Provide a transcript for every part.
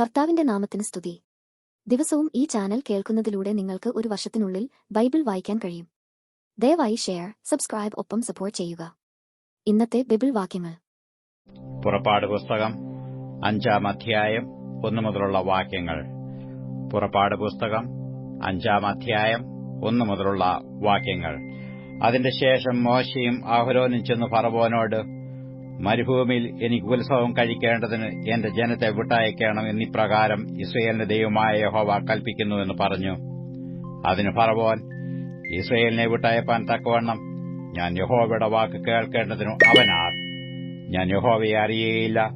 കർത്താവിന്റെ നാമത്തിന് സ്തുതി. ദിവസവും ഈ ചാനൽ കേൾക്കുന്നതിലൂടെ നിങ്ങൾക്ക് ഒരു വർഷത്തിനുള്ളിൽ ബൈബിൾ വായിക്കാൻ കഴിയും. ദയവായി ഷെയർ സബ്സ്ക്രൈബ് ഒപ്പം സപ്പോർട്ട് ചെയ്യുക. ഇന്നത്തെ ബൈബിൾ വാക്യങ്ങൾ. പുറപ്പാട് പുസ്തകം അഞ്ചാം അധ്യായം ഒന്നു മുതലുള്ള വാക്യങ്ങൾ. പുറപ്പാട് പുസ്തകം അഞ്ചാം അധ്യായം ഒന്നു മുതലുള്ള വാക്യങ്ങൾ. അതിന്റെ ശേഷം മോശയും ആഹ്രോനും ചെന്ന് ഫറവോനോട് മരുഭൂമിയിൽ എനിക്ക് ഉത്സവം കഴിക്കേണ്ടതിന് എന്റെ ജനത്തെ വിട്ടയക്കണം എന്നിപ്രകാരം ഇസ്രയേലിന്റെ ദൈവമായ യഹോവ കൽപ്പിക്കുന്നുവെന്ന് പറഞ്ഞു. അതിന് ഫറവോൻ ഇസ്രയേലിനെ വിട്ടയപ്പാൻ തക്കവണ്ണം ഞാൻ യഹോവയുടെ വാക്ക് കേൾക്കേണ്ടതിനു അവനാർ ഞാൻ യഹോവയെ അറിയുകയില്ല.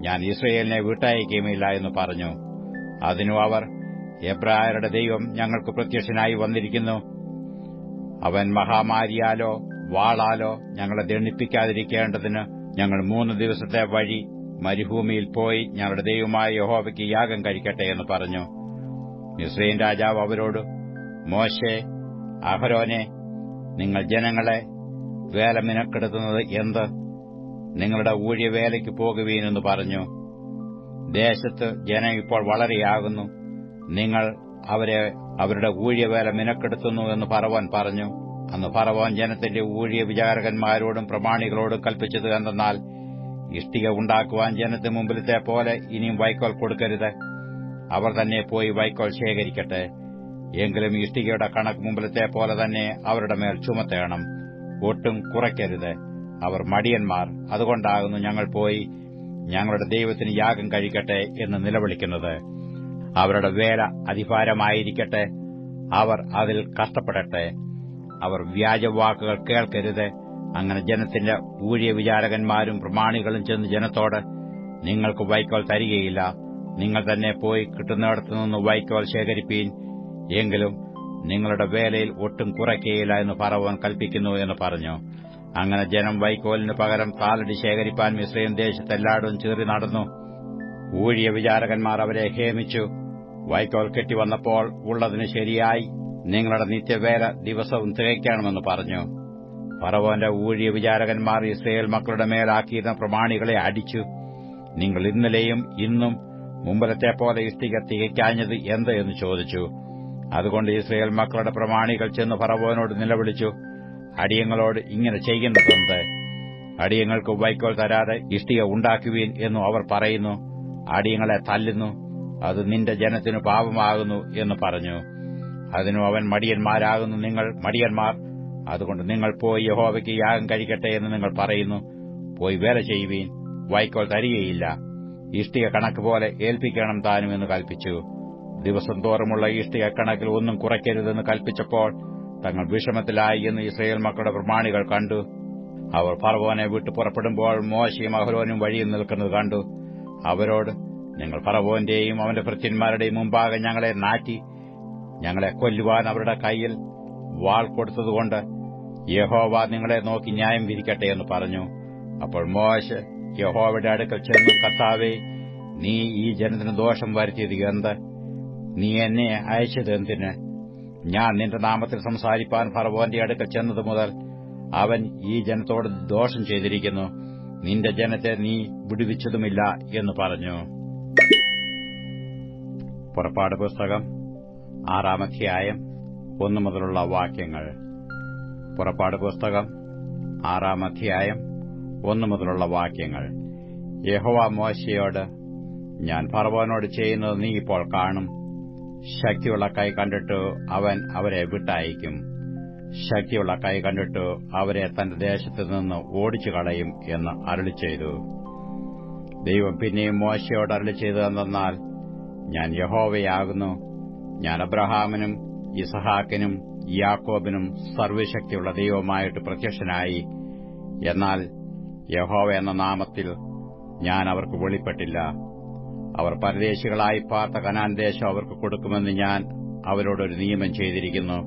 ഞാൻ ഇസ്രയേലിനെ വിട്ടയക്കുകയുമില്ല എന്ന് പറഞ്ഞു. അതിനു അവർ എബ്രായരുടെ ദൈവം ഞങ്ങൾക്ക് പ്രത്യക്ഷനായി വന്നിരിക്കുന്നു. അവൻ മഹാമാരിയാലോ വാളാലോ ഞങ്ങളെ ദണ്ഡിപ്പിക്കാതിരിക്കേണ്ടതിന് ഞങ്ങൾ മൂന്ന് ദിവസത്തെ വഴി മരുഭൂമിയിൽ പോയി ഞങ്ങളുടെ ദൈവമായ യഹോവയ്ക്ക് യാഗം കഴിക്കട്ടെ എന്ന് പറഞ്ഞു. ഇസ്രയേൽ രാജാവ് അവരോട് മോശെ അഹരോനെ നിങ്ങൾ ജനങ്ങളെ വേല മിനക്കെടുത്തുന്നത് എന്ത്? നിങ്ങളുടെ ഊഴിയ വേലയ്ക്ക് പോകുവീനെന്ന് പറഞ്ഞു. ദേശത്ത് ജനം ഇപ്പോൾ വളരെയാകുന്നു. നിങ്ങൾ അവരെ അവരുടെ ഊഴിയവേല മിനക്കെടുത്തുന്നു എന്ന് പറവാൻ പറഞ്ഞു. അന്ന് ഫറവോൻ ജനത്തിന്റെ ഊഴിയ വിചാരകന്മാരോടും പ്രമാണികളോടും കൽപ്പിച്ചത് എന്തെന്നാൽ ഇഷ്ടിക ഉണ്ടാക്കുവാൻ ജനത്തിന് മുമ്പിലത്തെ പോലെ ഇനിയും വൈക്കോൽ കൊടുക്കരുത്. അവർ തന്നെ പോയി വൈക്കോൽ ശേഖരിക്കട്ടെ. എങ്കിലും ഇഷ്ടികയുടെ കണക്ക് മുമ്പിലത്തെ പോലെ തന്നെ അവരുടെ മേൽ ചുമത്തേണം. ഒട്ടും കുറയ്ക്കരുത്. അവർ മടിയന്മാർ. അതുകൊണ്ടാകുന്നു ഞങ്ങൾ പോയി ഞങ്ങളുടെ ദൈവത്തിന് യാഗം കഴിക്കട്ടെ എന്ന് നിലവിളിക്കുന്നത്. അവരുടെ വേല അതിഭാരമായിരിക്കട്ടെ അവർ അതിൽ കഷ്ടപ്പെടട്ടെ. അവർ വ്യാജവാക്കുകൾ കേൾക്കരുത്. അങ്ങനെ ജനത്തിന്റെ ഊഴിയ വിചാരകന്മാരും പ്രമാണികളും ചെന്ന് ജനത്തോട് നിങ്ങൾക്ക് വൈക്കോൽ തരികയില്ല. നിങ്ങൾ തന്നെ പോയി കിട്ടുന്നിടത്തു നിന്ന് വൈക്കോൽ ശേഖരിപ്പീൻ. എങ്കിലും നിങ്ങളുടെ വേലയിൽ ഒട്ടും കുറയ്ക്കുകയില്ല എന്ന് പറവൻ കൽപ്പിക്കുന്നു എന്ന് പറഞ്ഞു. അങ്ങനെ ജനം വൈക്കോലിന് പകരം താലടി ശേഖരിപ്പാൻ മിശ്രയും ദേശത്തെല്ലായിടും ചീറി നടന്നു. ഊഴിയ വിചാരകന്മാർ അവരെ ഹേമിച്ചു. വൈക്കോൽ കെട്ടിവന്നപ്പോൾ ഉള്ളതിന് ശരിയായി. നിങ്ങളുടെ നിത്യവേല ദിവസവും തികയ്ക്കണമെന്ന് പറഞ്ഞു. പറവോന്റെ ഊഴിയ വിചാരകന്മാർ ഇസ്രയേൽ മക്കളുടെ മേലാക്കിയിരുന്ന പ്രമാണികളെ അടിച്ചു. നിങ്ങൾ ഇന്നലെയും ഇന്നും മുമ്പലത്തെ പോലെ ഇഷ്ടിക തികയ്ക്കാഞ്ഞത് എന്ത്? എന്ന് ചോദിച്ചു. അതുകൊണ്ട് ഇസ്രയേൽ മക്കളുടെ പ്രമാണികൾ ചെന്ന് ഫറവോനോട് നിലവിളിച്ചു. അടിയങ്ങളോട് ഇങ്ങനെ ചെയ്യുന്നതെന്ത്? അടിയങ്ങൾക്ക് വൈക്കോൽ തരാതെ ഇഷ്ടിക ഉണ്ടാക്കുവീൻ എന്നു അവർ പറയുന്നു. അടിയങ്ങളെ തല്ലുന്നു. അത് നിന്റെ ജനത്തിനു പാപമാകുന്നു എന്ന് പറഞ്ഞു. അതിനു അവൻ മടിയന്മാരാകുന്നു നിങ്ങൾ മടിയന്മാർ. അതുകൊണ്ട് നിങ്ങൾ പോയി യഹോവയ്ക്ക് യാഗം കഴിക്കട്ടെ എന്ന് നിങ്ങൾ പറയുന്നു. പോയി വേല ചെയ്യുവീൻ വൈക്കോൽ തരികയില്ല. ഇഷ്ടിക കണക്ക് പോലെ ഏൽപ്പിക്കണം താനും എന്ന് കൽപ്പിച്ചു. ദിവസം തോറുമുള്ള ഇഷ്ടിക കണക്കിൽ ഒന്നും കുറയ്ക്കരുതെന്ന് കൽപ്പിച്ചപ്പോൾ തങ്ങൾ വിഷമത്തിലായി എന്ന് ഇസ്രയേൽ മക്കളുടെ പ്രമാണികൾ കണ്ടു. അവർ ഫറവോനെ വിട്ടു പുറപ്പെടുമ്പോൾ മോശയും അഹ്ലോനും വഴിയിൽ നിൽക്കുന്നത് കണ്ടു. അവരോട് നിങ്ങൾ ഫറവോന്റെയും അവന്റെ ഭൃത്യന്മാരുടെയും മുമ്പാകെ ഞങ്ങളെ നാറ്റി ഞങ്ങളെ കൊല്ലുവാൻ അവരുടെ കയ്യിൽ വാൾ കൊടുത്തതുകൊണ്ട് യഹോവ നിങ്ങളെ നോക്കി ന്യായം വിരിക്കട്ടെ എന്ന് പറഞ്ഞു. അപ്പോൾ മോശ യഹോവയുടെ അടുക്കൽ ചെന്നു കർത്താവേ നീ ഈ ജനത്തിന് ദോഷം വരുത്തിയത് എന്ത്? നീ എന്നെ അയച്ചത് എന്തിന്? ഞാൻ നിന്റെ നാമത്തിൽ സംസാരിപ്പാൻ ഫറവോന്റെ അടുക്കൽ ചെന്നത് മുതൽ അവൻ ഈ ജനത്തോട് ദോഷം ചെയ്തിരിക്കുന്നു. നിന്റെ ജനത്തെ നീ വിടുവിച്ചതുമില്ല എന്ന് പറഞ്ഞു. പുറപ്പാട് പുസ്തകം ആറാമധ്യായം ഒന്നു മുതലുള്ള വാക്യങ്ങൾ. പുറപ്പാട് പുസ്തകം ആറാമധ്യായം ഒന്നു മുതലുള്ള വാക്യങ്ങൾ. യഹോവ മോശയോട് ഞാൻ ഫറവോനോട് ചെയ്യുന്നത് നീ ഇപ്പോൾ കാണും. ശക്തിയുള്ള കൈ കണ്ടിട്ട് അവൻ അവരെ വിട്ടയക്കും. ശക്തിയുള്ള കൈ കണ്ടിട്ട് അവരെ തന്റെ ദേശത്തു നിന്ന് ഓടിച്ചു കളയും എന്ന് അരളി ചെയ്തു. ദൈവം പിന്നെയും മോശയോട് അരളി ചെയ്തതെന്നാൽ ഞാൻ യഹോവയാകുന്നു. ഞാൻ അബ്രഹാമിനും ഇസഹാക്കിനും യാക്കോബിനും സർവശക്തിയുള്ള ദൈവമായിട്ട് പ്രത്യക്ഷനായി. എന്നാൽ യഹോവ എന്ന നാമത്തിൽ ഞാൻ അവർക്ക് വെളിപ്പെട്ടില്ല. അവർ പരദേശികളായി പാർത്ത കനാൻ ദേശം അവർക്ക് കൊടുക്കുമെന്ന് ഞാൻ അവരോടൊരു നിയമം ചെയ്തിരിക്കുന്നു.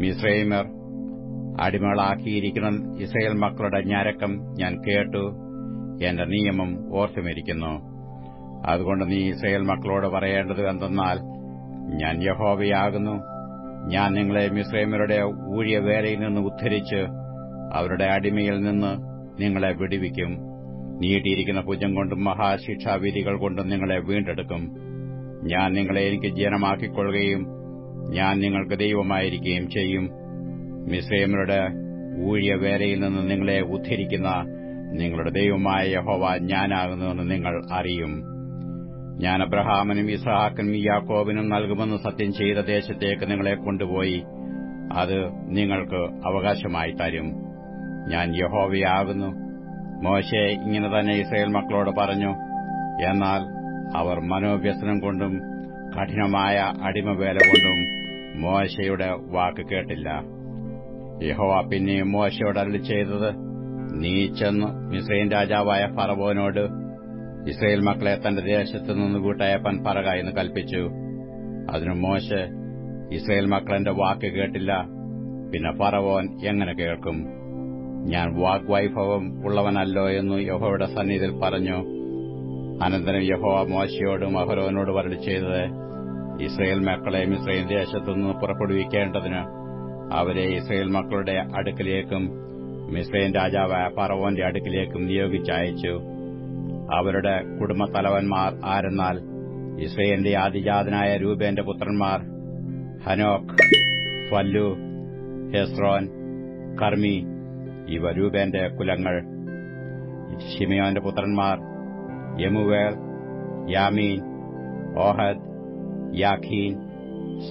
മിസ്രൈമർ അടിമകളാക്കിയിരിക്കുന്ന ഇസ്രയേൽ മക്കളുടെ ഞരക്കം ഞാൻ കേട്ടു. എന്റെ നിയമം ഓർത്തുമിരിക്കുന്നു. അതുകൊണ്ട് നീ ഇസ്രയേൽ മക്കളോട് പറയേണ്ടത് എന്തെന്നാൽ ഞാൻ യഹോവയാകുന്നു. ഞാൻ നിങ്ങളെ മിസ്രൈമരുടെ ഊഴിയ വേലയിൽ നിന്ന് ഉദ്ധരിച്ച് അവരുടെ അടിമയിൽ നിന്ന് നിങ്ങളെ വിടുവിക്കും. നീട്ടിയിരിക്കുന്ന ഭുജം കൊണ്ടും മഹാശിക്ഷാവിധികൾ കൊണ്ടും നിങ്ങളെ വീണ്ടെടുക്കും. ഞാൻ നിങ്ങളെ എനിക്ക് ജനമാക്കിക്കൊള്ളുകയും ഞാൻ നിങ്ങൾക്ക് ദൈവമായിരിക്കുകയും ചെയ്യും. മിശ്രയമരുടെ ഊഴിയവേലയിൽ നിന്ന് നിങ്ങളെ ഉദ്ധരിക്കുന്ന നിങ്ങളുടെ ദൈവമായ യഹോവ ഞാനാകുന്നുവെന്ന് നിങ്ങൾ അറിയും. ഞാൻ അബ്രഹാമിനും ഇസഹാക്കിനും യാക്കോബിനും നൽകുമെന്ന് സത്യം ചെയ്ത ദേശത്തേക്ക് നിങ്ങളെ കൊണ്ടുപോയി. അത് നിങ്ങൾക്ക് അവകാശമായി തരും. ഞാൻ യഹോവയാകുന്നു. മോശെ ഇങ്ങനെ തന്നെ ഇസ്രയേൽ മക്കളോട് പറഞ്ഞു എന്നാൽ അവർ മനോവ്യസനം കൊണ്ടും കഠിനമായ അടിമവേല കൊണ്ടും മോശയുടെ വാക്ക് കേട്ടില്ല. യഹോവ പിന്നെയും മോശയോട് അരളി ചെയ്തത് നീ ചെന്ന് മിസ്രൈൻ രാജാവായ ഫറവോനോട് ഇസ്രയേൽ മക്കളെ തന്റെ ദേശത്ത് നിന്ന് കൂട്ടയപ്പാൻ പറക എന്ന് കൽപ്പിച്ചു. അതിനു മോശ ഇസ്രയേൽ മക്കളെന്റെ വാക്ക് കേട്ടില്ല. പിന്നെ പറവോൻ എങ്ങനെ കേൾക്കും? ഞാൻ വാഗ്വൈഭവം ഉള്ളവനല്ലോ എന്ന് യഹോയുടെ സന്നിധിയിൽ പറഞ്ഞു. അനന്തരം യഹോവ മോശയോടും അഹരോനോട് വരളി ചെയ്തത് ഇസ്രയേൽ മക്കളെ ഇസ്രയേൽ ദേശത്തുനിന്ന് പുറപ്പെടുവിക്കേണ്ടതിന് അവരെ ഇസ്രയേൽ മക്കളുടെ അടുക്കിലേക്കും മിസ്രൈൻ രാജാവായ പറവോന്റെ അടുക്കിലേക്കും നിയോഗിച്ചയച്ചു അവരുടെ കുടുംബത്തലവന്മാർ ആരെന്നാൽ ഇസ്രയേലിന്റെ ആദിജാതനായ രൂപേന്റെ പുത്രന്മാർ ഹനോക് ഫല്ലു ഹെസ്രോൻ കർമ്മി ഇവ രൂപേന്റെ കുലങ്ങൾ. ഷിമിയോന്റെ പുത്രന്മാർ യമുവേൽ യാമീൻ ഓഹദ് യാഖീൻ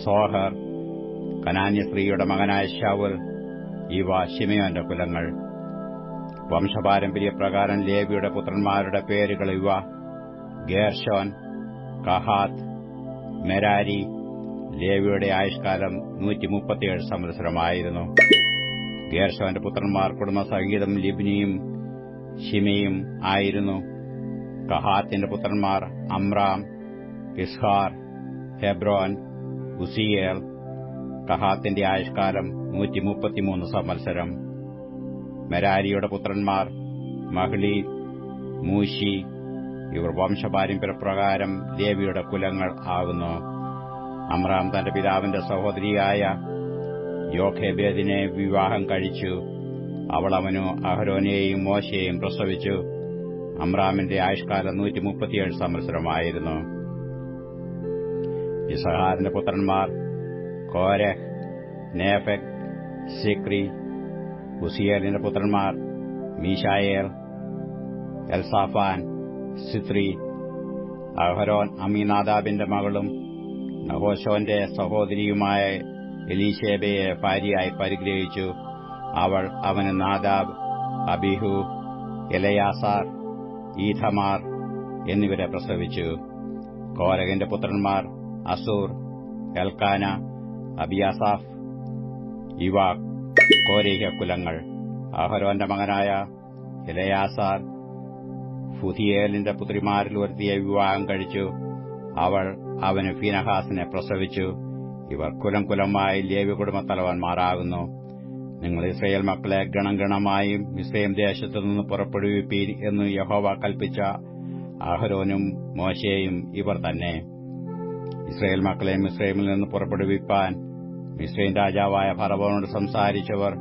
സോഹർ കനാന്യസ്ത്രീയുടെ മകനായ ഷാവുൽ ഇവ ഷിമയോന്റെ കുലങ്ങൾ. വംശപാരമ്പര്യപ്രകാരം ലേവിയുടെ പുത്രന്മാരുടെ പേരുകൾ ഇവ. ഗേർഷോൻ കഹാത്ത് മെരാരി. ലേവിയുടെ ആയുഷ്കാലം നൂറ്റിമുപ്പത്തിയേഴ് സംവത്സരമായിരുന്നു. ഗേർഷോന്റെ പുത്രന്മാർ കുടുംബസംഗീതം ലിബ്നിയും ഷിമയും ആയിരുന്നു. കഹാത്തിന്റെ പുത്രന്മാർ അമ്രാം ഇസ്ഹാർ ഹെബ്രോൻ ഉസിയേൽ. കഹാത്തിന്റെ ആയുഷ്കാലം നൂറ്റിമുപ്പത്തിമൂന്ന് സംവത്സരം. മെരാരിയുടെ പുത്രന്മാർ മഹ്ലി മൂശി ഇവർ വംശപാരമ്പര്യപ്രകാരം ദേവിയുടെ കുലങ്ങൾ ആകുന്നു അമ്രാം തന്റെ പിതാവിന്റെ സഹോദരിയായ യോഖേബേദിനെ വിവാഹം കഴിച്ചു. അവൾ അവനു അഹരോനെയും മോശയെയും പ്രസവിച്ചു. അമ്രാമിന്റെ ആയുഷ്കാലം നൂറ്റിമുപ്പത്തിയേഴ് സംവത്സരമായിരുന്നു. ഇസഹാറിന്റെ പുത്രന്മാർ കോരഹ് നേഫക് സിക്രി ഉസിയേലിന്റെ പുത്രന്മാർ മീഷായേൽ എൽസാഫാൻ സിത്രി അഹരോൻ അമീനാദാബിന്റെ മകളും നഹോഷോന്റെ സഹോദരിയുമായ എലീഷേബയെ ഭാര്യയായി പരിഗ്രഹിച്ചു. അവൾ അവന് നാദാബ് അബിഹു എലയാസാർ ഈഥമാർ എന്നിവരെ പ്രസവിച്ചു. കോരകന്റെ പുത്രന്മാർ അസൂർ എൽക്കാന അബിയാസാഫ് ഇവ കോരേഹ കുലങ്ങൾ. അഹരോന്റെ മകനായ ഇലയാസാർ ഫുതിയേലിന്റെ പുത്രിമാരിൽ ഒരുത്തിയെ വിവാഹം കഴിച്ചു. അവൾ അവന് ഫീനഹാസിനെ പ്രസവിച്ചു. ഇവർ കുലം കുലമായി ലേവി കുടുംബത്തലവന്മാരാകുന്നു. നിങ്ങൾ ഇസ്രയേൽ മക്കളെ ഗണം ഗണമായും ഇസ്രയേൽ ദേശത്തു നിന്ന് പുറപ്പെടുവിപ്പീൻ എന്ന് യഹോവ കൽപ്പിച്ച അഹരോനും മോശയും ഇവർ തന്നെ. ഇസ്രയേൽ മക്കളെ മിസ്രൈമിൽ നിന്ന് പുറപ്പെടുവിപ്പാൻ മിസ്രൈൻ രാജാവായ ഫറവോനോട് സംസാരിച്ചവർ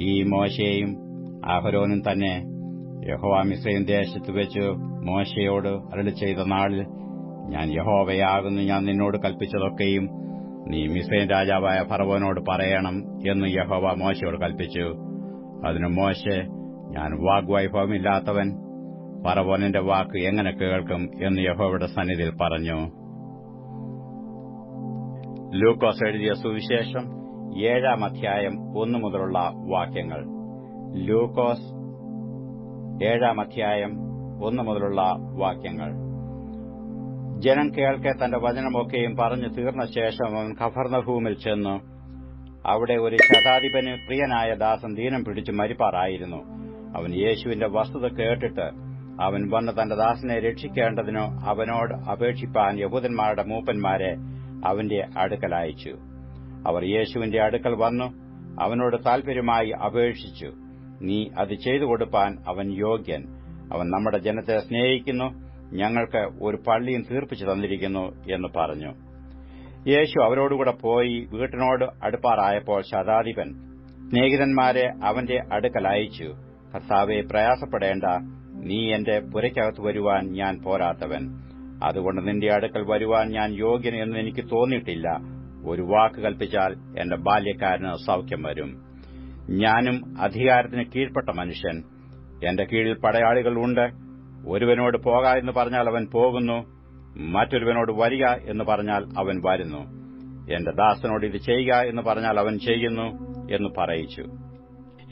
ഈ മോശയും അഹരോനും തന്നെ യഹോവ മിസ്രൈൻ ദേശത്ത് വെച്ച് മോശയോട് അരളി ചെയ്ത നാളിൽ ഞാൻ യഹോവയാകുന്നു ഞാൻ നിന്നോട് കൽപ്പിച്ചതൊക്കെയും നീ മിസ്രൈൻ രാജാവായ ഫറവോനോട് പറയണം എന്ന് യഹോവ മോശയോട് കൽപ്പിച്ചു. അതിന് മോശെ ഞാൻ വാഗ്വൈഭവമില്ലാത്തവൻ ഫറവോനിന്റെ വാക്ക് എങ്ങനെ കേൾക്കും? എന്ന് യഹോവയുടെ സന്നിധിയിൽ പറഞ്ഞു. ലൂക്കോസ് എഴുതിയ സുവിശേഷം ഏഴാം അധ്യായം ഒന്നു മുതലുള്ള വാക്യങ്ങൾ. ലൂക്കോസ് ഏഴാം അധ്യായം ഒന്നു മുതലുള്ള വാക്യങ്ങൾ. ജനം കേൾക്കെ തന്റെ വചനമൊക്കെയും പറഞ്ഞു തീർന്ന ശേഷം അവൻ ഖഫർണഭൂമിൽ ചെന്നു. അവിടെ ഒരു ശതാധിപന് പ്രിയനായ ദാസൻ ദീനം പിടിച്ച് മരിപ്പാറായിരുന്നു. അവൻ യേശുവിന്റെ വസ്തുത കേട്ടിട്ട് അവൻ വന്ന് തന്റെ ദാസനെ രക്ഷിക്കേണ്ടതിനോ അവനോട് അപേക്ഷിപ്പാൻ യഹൂദന്മാരുടെ മൂപ്പന്മാരെ അവന്റെ അടുക്കൽ അയച്ചു. അവർ യേശുവിന്റെ അടുക്കൽ വന്നു അവനോട് താൽപര്യമായി അപേക്ഷിച്ചു. നീ അത് ചെയ്തു കൊടുപ്പാൻ അവൻ യോഗ്യൻ. അവൻ നമ്മുടെ ജനത്തെ സ്നേഹിക്കുന്നു ഞങ്ങൾക്ക് ഒരു പള്ളിയും തീർപ്പിച്ചു തന്നിരിക്കുന്നു എന്ന് പറഞ്ഞു. യേശു അവരോടുകൂടെ പോയി വീട്ടിനോട് അടുപ്പാറായപ്പോൾ ശതാധിപൻ സ്നേഹിതന്മാരെ അവന്റെ അടുക്കൽ അയച്ചു. കർത്താവെ പ്രയാസപ്പെടേണ്ട. നീ എന്റെ പുരയ്ക്കകത്ത് വരുവാൻ ഞാൻ പോരാത്തവൻ. അതുകൊണ്ട് നിന്റെ അടുക്കൽ വരുവാൻ ഞാൻ യോഗ്യൻ എന്ന് എനിക്ക് തോന്നിയിട്ടില്ല. ഒരു വാക്ക് കൽപ്പിച്ചാൽ എന്റെ ബാല്യക്കാരന് സൌഖ്യം വരും. ഞാനും അധികാരത്തിന് കീഴ്പ്പെട്ട മനുഷ്യൻ. എന്റെ കീഴിൽ പടയാളികൾ ഉണ്ട് ഒരുവനോട് പോക എന്ന് പറഞ്ഞാൽ അവൻ പോകുന്നു. മറ്റൊരുവനോട് വരിക എന്ന് പറഞ്ഞാൽ അവൻ വരുന്നു. എന്റെ ദാസനോട് ഇത് ചെയ്യുക എന്ന് പറഞ്ഞാൽ അവൻ ചെയ്യുന്നു എന്ന് പറയിച്ചു.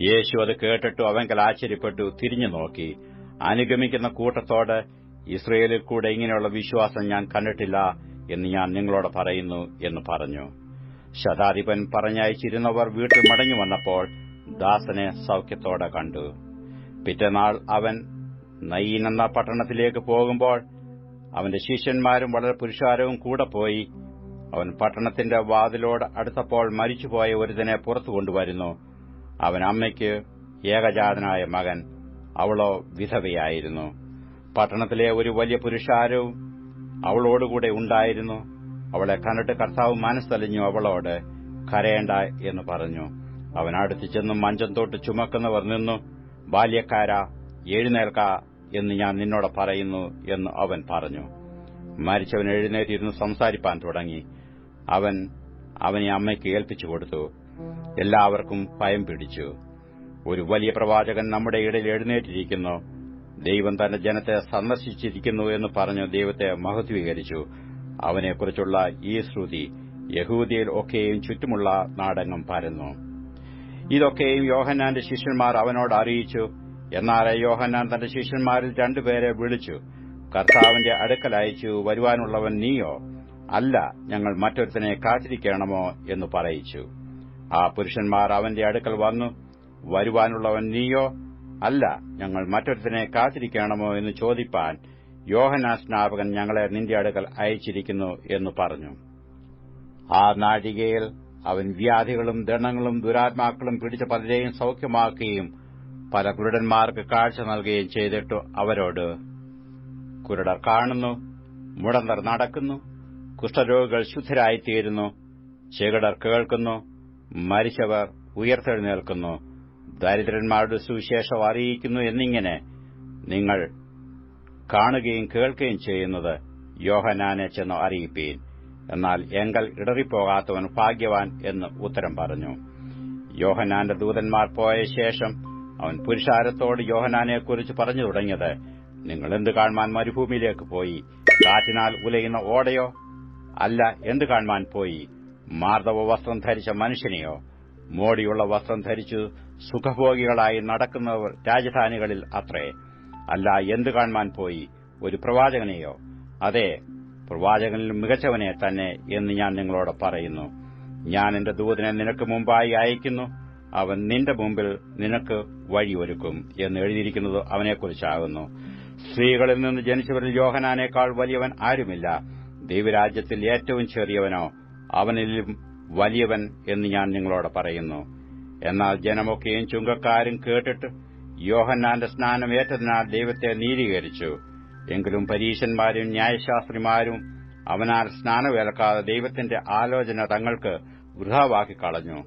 യേശു അത് കേട്ടിട്ടു അവങ്കൽ ആശ്ചര്യപ്പെട്ടു തിരിഞ്ഞു നോക്കി. അനുഗമിക്കുന്ന കൂട്ടത്തോട് ഇസ്രയേലിൽ കൂടെ ഇങ്ങനെയുള്ള വിശ്വാസം ഞാൻ കണ്ടിട്ടില്ല എന്ന് ഞാൻ നിങ്ങളോട് പറയുന്നു എന്ന് പറഞ്ഞു. ശതാധിപൻ പറഞ്ഞയച്ചിരുന്നവർ വീട്ടിൽ മടങ്ങി വന്നപ്പോൾ ദാസനെ സൌഖ്യത്തോടെ കണ്ടു. പിറ്റന്നാൾ അവൻ നയീൻ എന്ന പട്ടണത്തിലേക്ക് പോകുമ്പോൾ അവന്റെ ശിഷ്യന്മാരും വളരെ പുരുഷാരവും കൂടെ പോയി. അവൻ പട്ടണത്തിന്റെ വാതിലോട് അടുത്തപ്പോൾ മരിച്ചുപോയ ഒരുതിനെ പുറത്തു കൊണ്ടുവരുന്നു. അവൻ അമ്മയ്ക്ക് ഏകജാതനായ മകൻ. അവളോ വിധവയായിരുന്നു. പട്ടണത്തിലെ ഒരു വലിയ പുരുഷാരവും അവളോടുകൂടെ ഉണ്ടായിരുന്നു. അവളെ കണ്ടിട്ട് കർത്താവ് മനസ്സലിഞ്ഞു അവളോട് കരയേണ്ട എന്ന് പറഞ്ഞു. അവൻ അടുത്തു ചെന്നും മഞ്ചം തൊട്ട് ചുമക്കുന്നവർ നിന്നു ബാല്യക്കാര എഴുന്നേൽക്ക എന്ന് ഞാൻ നിന്നോട് പറയുന്നു എന്ന് അവൻ പറഞ്ഞു. മരിച്ചവൻ എഴുന്നേറ്റിരുന്ന് സംസാരിപ്പാൻ തുടങ്ങി. അവൻ അവനെ അമ്മയ്ക്ക് ഏൽപ്പിച്ചു കൊടുത്തു. എല്ലാവർക്കും ഭയം പിടിച്ചു. ഒരു വലിയ പ്രവാചകൻ നമ്മുടെ ഇടയിൽ എഴുന്നേറ്റിരിക്കുന്നു. ദൈവം തന്റെ ജനത്തെ സന്ദർശിച്ചിരിക്കുന്നു എന്ന് പറഞ്ഞ് ദൈവത്തെ മഹത്വീകരിച്ചു. അവനെക്കുറിച്ചുള്ള ഈ ശ്രുതി യഹൂദിയിൽ ഒക്കെയും ചുറ്റുമുള്ള നാടങ്ങും പരന്നു. ഇതൊക്കെയും യോഹന്നാന്റെ ശിഷ്യന്മാർ അവനോട് അറിയിച്ചു. എന്നാൽ യോഹന്നാൻ തന്റെ ശിഷ്യന്മാരിൽ രണ്ടുപേരെ വിളിച്ചു. കർത്താവിന്റെ അടുക്കൽ അയച്ചു വരുവാനുള്ളവൻ നീയോ? അല്ല ഞങ്ങൾ മറ്റൊരുത്തനെ കാത്തിരിക്കണമോ? എന്ന് പറയിച്ചു. ആ പുരുഷന്മാർ അവന്റെ അടുക്കൽ വന്നു വരുവാനുള്ളവൻ നീയോ? അല്ല ഞങ്ങൾ മറ്റൊരുത്തനെ കാത്തിരിക്കണമോ എന്ന് ചോദിപ്പാൻ യോഹനാ സ്നാപകൻ ഞങ്ങളെ നിന്റെ അടുക്കൽ അയച്ചിരിക്കുന്നു എന്ന് പറഞ്ഞു. ആ നാഴികയിൽ അവൻ വ്യാധികളും ദണ്ണങ്ങളും ദുരാത്മാക്കളും പിടിച്ച പലരെയും സൌഖ്യമാക്കുകയും പല കുരുടന്മാർക്ക് കാഴ്ച നൽകുകയും ചെയ്തിട്ടു അവരോട് കുരുടർ കാണുന്നു മുടന്തർ നടക്കുന്നു കുഷ്ഠരോഗികൾ ശുദ്ധരായിത്തീരുന്നു ചെകിടർ കേൾക്കുന്നു മരിച്ചവർ ഉയർത്തെഴുന്നേൽക്കുന്നു ദരിദ്രന്മാരുടെ സുവിശേഷം അറിയിക്കുന്നു എന്നിങ്ങനെ നിങ്ങൾ കാണുകയും കേൾക്കുകയും ചെയ്യുന്നത് യോഹനാനെ ചെന്ന് അറിയിപ്പീൻ. എന്നാൽ എങ്കൽ ഇടറിപ്പോകാത്തവൻ ഭാഗ്യവാൻ എന്ന് ഉത്തരം പറഞ്ഞു. യോഹനാന്റെ ദൂതന്മാർ പോയ ശേഷം അവൻ പുരുഷാരത്തോട് യോഹനാനെക്കുറിച്ച് പറഞ്ഞു തുടങ്ങിയത് നിങ്ങൾ എന്ത് കാണുവാൻ മരുഭൂമിയിലേക്ക് പോയി? കാറ്റിനാൽ ഉലയുന്ന ഓടയോ? അല്ല എന്ത് കാണുവാൻ പോയി? മാർദ്ദവ വസ്ത്രം ധരിച്ച മനുഷ്യനെയോ? മോടിയുള്ള വസ്ത്രം ധരിച്ചു സുഖഭോഗികളായി നടക്കുന്നവർ രാജധാനികളിൽ അത്രേ. അല്ല എന്തു കാണുവാൻ പോയി? ഒരു പ്രവാചകനെയോ? അതെ പ്രവാചകനിൽ മികച്ചവനെ തന്നെ എന്ന് ഞാൻ നിങ്ങളോട് പറയുന്നു. ഞാൻ എന്റെ ദൂതനെ നിനക്ക് മുമ്പായി അയക്കുന്നു. അവൻ നിന്റെ മുമ്പിൽ നിനക്ക് വഴിയൊരുക്കും എന്ന് എഴുതിയിരിക്കുന്നത് അവനെക്കുറിച്ചാകുന്നു. സ്ത്രീകളിൽ നിന്ന് ജനിച്ചവരിൽ യോഹനാനേക്കാൾ വലിയവൻ ആരുമില്ല. ദൈവരാജ്യത്തിൽ ഏറ്റവും ചെറിയവനോ അവനിലും വലിയവൻ എന്ന് ഞാൻ നിങ്ങളോട് പറയുന്നു. എന്നാൽ ജനമൊക്കെയും ചുങ്കക്കാരും കേട്ടിട്ട് യോഹന്നാന്റെ സ്നാനം ഏറ്റതിനാൽ ദൈവത്തെ നീരീകരിച്ചു എങ്കിലും പരീശന്മാരും ന്യായശാസ്ത്രിമാരും അവനാൽ സ്നാനമേൽക്കാതെ ദൈവത്തിന്റെ ആലോചന തങ്ങൾക്ക് വൃഹാവാക്കി കളഞ്ഞു.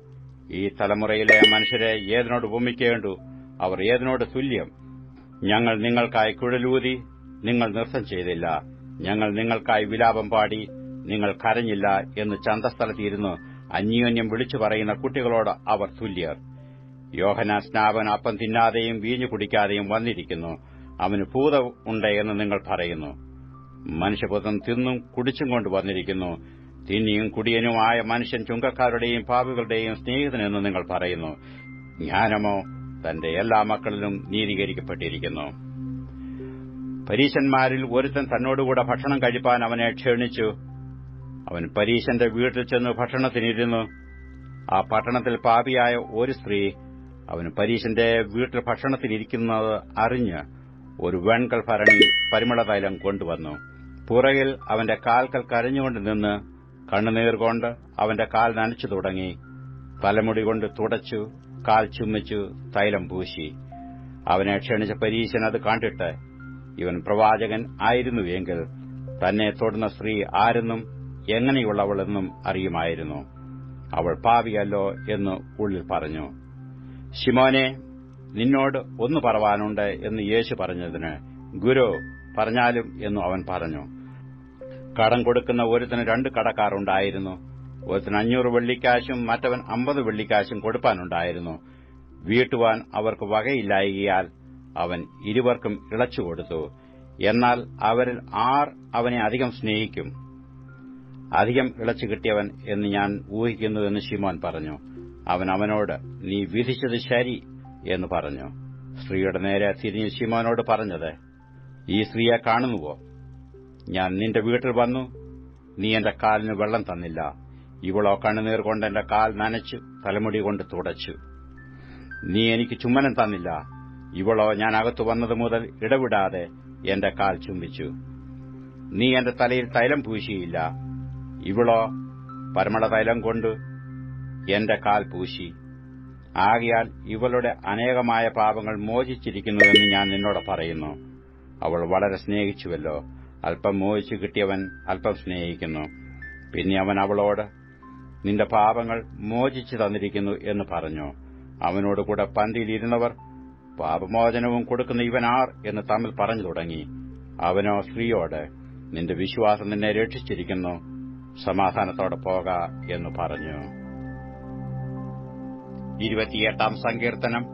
ഈ തലമുറയിലെ മനുഷ്യരെ ഏതിനോട് ഉപമിക്കേണ്ടു? അവർ ഏതിനോട് തുല്യം? ഞങ്ങൾ നിങ്ങൾക്കായി കുഴലൂതി നിങ്ങൾ നൃത്തം ചെയ്തില്ല. ഞങ്ങൾ നിങ്ങൾക്കായി വിലാപം പാടി നിങ്ങൾ കരഞ്ഞില്ല എന്ന് ചന്തസ്ഥലത്തിരുന്ന് അന്യോന്യം വിളിച്ചു പറയുന്ന കുട്ടികളോട് അവർ തുല്യർ. യോഹന സ്നാപൻ അപ്പം തിന്നാതെയും വീഞ്ഞു കുടിക്കാതെയും വന്നിരിക്കുന്നു. അവന് ഭൂത ഉണ്ട് എന്ന് നിങ്ങൾ പറയുന്നു. മനുഷ്യപുത്രൻ തിന്നും കുടിച്ചും കൊണ്ട് വന്നിരിക്കുന്നു. തിന്നിയും കുടിയനുമായ മനുഷ്യൻ ചുങ്കക്കാരുടെയും പാപികളുടെയും സ്നേഹിതനെന്ന് നിങ്ങൾ പറയുന്നു. ജ്ഞാനമോ തന്റെ എല്ലാ മക്കളിലും നീതീകരിക്കപ്പെട്ടിരിക്കുന്നു. പരീശന്മാരിൽ ഒരുത്തൻ തന്നോടുകൂടെ ഭക്ഷണം കഴിപ്പാൻ അവനെ ക്ഷണിച്ചു. അവൻ പരീശന്റെ വീട്ടിൽ ചെന്ന് ഭക്ഷണത്തിനിരുന്നു. ആ പട്ടണത്തിൽ പാപിയായ ഒരു സ്ത്രീ അവന് പരീശന്റെ വീട്ടിൽ ഭക്ഷണത്തിനിരിക്കുന്നത് അറിഞ്ഞ് ഒരു വെൺകൽ ഭരണി പരിമളതൈലം കൊണ്ടുവന്നു. പുറകിൽ അവന്റെ കാൽക്കൽ കരഞ്ഞുകൊണ്ട് നിന്ന് കണ്ണുനീർ കൊണ്ട് അവന്റെ കാൽ നനച്ചു തുടങ്ങി. തലമുടി കൊണ്ട് തുടച്ചു കാൽ ചുമ്മിച്ചു തൈലം പൂശി. അവനെ ക്ഷണിച്ച പരീശൻ അത് കണ്ടിട്ട് ഇവൻ പ്രവാചകൻ ആയിരുന്നുവെങ്കിൽ തന്നെ തൊടുന്ന സ്ത്രീ ആരെന്നും എങ്ങനെയുള്ളവളെന്നും അറിയുമായിരുന്നു. അവൾ പാവിയല്ലോ എന്ന് ഉള്ളിൽ പറഞ്ഞു ശിമോനെ നിന്നോട് ഒന്ന് പറവാനുണ്ട് എന്ന് യേശു പറഞ്ഞതിന് ഗുരു പറഞ്ഞാലും എന്നു അവൻ പറഞ്ഞു. കടം കൊടുക്കുന്ന ഒരുത്തിന് രണ്ട് കടക്കാറുണ്ടായിരുന്നു ഒരുത്തിന് അഞ്ഞൂറ് വെള്ളിക്കാശും മറ്റവൻ അമ്പത് വെള്ളിക്കാശും കൊടുപ്പാനുണ്ടായിരുന്നു. വീട്ടുവാൻ അവർക്ക് വകയില്ലായകിയാൽ അവൻ ഇരുവർക്കും ഇളച്ചുകൊടുത്തു എന്നാൽ അവരിൽ ആർ അവനെ അധികം സ്നേഹിക്കും. അധികം ഇളച്ചു കിട്ടിയവൻ എന്ന് ഞാൻ ഊഹിക്കുന്നു എന്ന് ശിമോൻ പറഞ്ഞു. അവൻ അവനോട് നീ വിധിച്ചത് ശരി എന്ന് പറഞ്ഞു. സ്ത്രീയുടെ നേരെ തിരിഞ്ഞ് ശിമോനോട് പറഞ്ഞത് ഈ സ്ത്രീയെ കാണുന്നുവോ? ഞാൻ നിന്റെ വീട്ടിൽ വന്നു. നീ എന്റെ കാലിന് വെള്ളം തന്നില്ല. ഇവളോ കണ്ണുനീർ കൊണ്ട് എന്റെ കാൽ നനച്ചു തലമുടി കൊണ്ട് തുടച്ചു. നീ എനിക്ക് ചുമ്മനം തന്നില്ല. ഇവളോ ഞാൻ അകത്തു വന്നത് മുതൽ ഇടവിടാതെ എന്റെ കാൽ ചുംബിച്ചു. നീ എന്റെ തലയിൽ തൈലം പൂശിയില്ല. ഇവളോ പരമളതൈലം കൊണ്ട് എന്റെ കാൽ പൂശി. ആകയാൽ ഇവളുടെ അനേകമായ പാപങ്ങൾ മോചിച്ചിരിക്കുന്നുവെന്ന് ഞാൻ നിന്നോട് പറയുന്നു. അവൾ വളരെ സ്നേഹിച്ചുവല്ലോ. അല്പം മോചിച്ചു കിട്ടിയവൻ അല്പം സ്നേഹിക്കുന്നു. പിന്നെ അവൻ അവളോട് നിന്റെ പാപങ്ങൾ മോചിച്ചു തന്നിരിക്കുന്നു എന്ന് പറഞ്ഞു. അവനോട് കൂടെ പന്തിയിലിരുന്നവർ പാപമോചനവും കൊടുക്കുന്ന ഇവനാർ എന്ന് തമ്മിൽ പറഞ്ഞു തുടങ്ങി. അവനോ സ്ത്രീയോട് നിന്റെ വിശ്വാസം നിന്നെ രക്ഷിച്ചിരിക്കുന്നു. സമാധാനത്തോടെ പോക എന്ന് പറഞ്ഞു. ഇരുപത്തിയെട്ടാം സങ്കീർത്തനം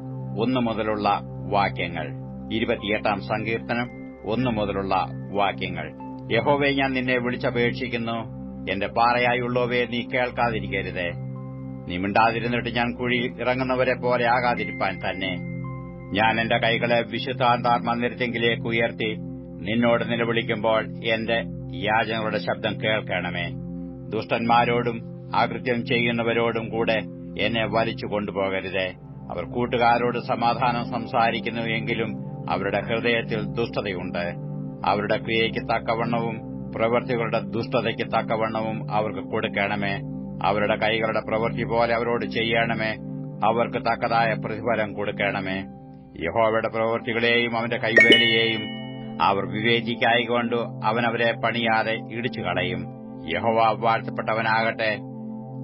ഒന്നു മുതലുള്ള വാക്യങ്ങൾ. ഇരുപത്തിയെട്ടാം സങ്കീർത്തനം ഒന്നു മുതലുള്ള വാക്യങ്ങൾ. യഹോവെ ഞാൻ നിന്നെ വിളിച്ചപേക്ഷിക്കുന്നു. എന്റെ പാറയായുള്ളവേ നീ കേൾക്കാതിരിക്കരുതേ. നീ മിണ്ടാതിരുന്നിട്ട് ഞാൻ കുഴിയിൽ ഇറങ്ങുന്നവരെ പോലെ ആകാതിരിപ്പാൻ തന്നെ. ഞാൻ എന്റെ കൈകളെ വിശുദ്ധാന്താർ മന്ദിരത്തെങ്കിലേക്ക് ഉയർത്തി നിന്നോട് നിലവിളിക്കുമ്പോൾ എന്റെ യാചനകളുടെ ശബ്ദം കേൾക്കണമേ. ദുഷ്ടന്മാരോടും അകൃത്യം ചെയ്യുന്നവരോടും കൂടെ എന്നെ വലിച്ചു കൊണ്ടുപോകരുതേ. അവർ കൂട്ടുകാരോട് സമാധാനം സംസാരിക്കുന്നു എങ്കിലും അവരുടെ ഹൃദയത്തിൽ ദുഷ്ടതയുണ്ട്. അവരുടെ ക്രിയയ്ക്ക് തക്കവണ്ണവും പ്രവൃത്തികളുടെ ദുഷ്ടതയ്ക്ക് തക്കവണ്ണവും അവർക്ക് കൊടുക്കണമേ. അവരുടെ കൈകളുടെ പ്രവൃത്തി പോലെ അവരോട് ചെയ്യണമേ. അവർക്ക് തക്കതായ പ്രതിഫലം കൊടുക്കണമേ. യഹോവയുടെ പ്രവൃത്തികളെയും അവന്റെ കൈവേലയെയും അവർ വിവേചിക്കായിക്കൊണ്ട് അവൻ അവരെ പണിയാതെ ഇടിച്ചു കളയും യഹോവ വാഴ്ത്തപ്പെട്ടവനാകട്ടെ.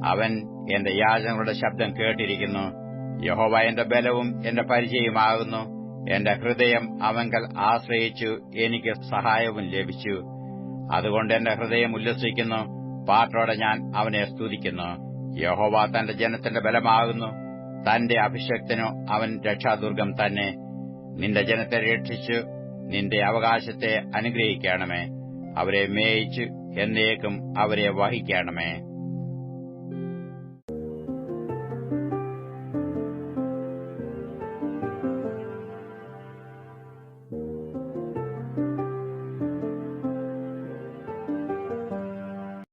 അവൻ എന്റെ യാചനകളുടെ ശബ്ദം കേട്ടിരിക്കുന്നു. യഹോവ എന്റെ ബലവും എന്റെ പരിചയമാകുന്നു എന്റെ ഹൃദയം അവങ്കൽ ആശ്രയിച്ചു എനിക്ക് സഹായവും ലഭിച്ചു. അതുകൊണ്ട് എന്റെ ഹൃദയം ഉല്ലസിക്കുന്നു. പാട്ടോടെ ഞാൻ അവനെ സ്തുതിക്കുന്നു. യഹോവ തന്റെ ജനത്തിന്റെ ബലമാകുന്നു. തന്റെ അഭിഷക്തനു അവൻ രക്ഷാദുർഗം തന്നെ. നിന്റെ ജനത്തെ രക്ഷിച്ചു. നിന്റെ അവകാശത്തെ അനുഗ്രഹിക്കണമേ. അവരെ മേയിച്ചു എന്നേക്കും അവരെ വഹിക്കണമേ.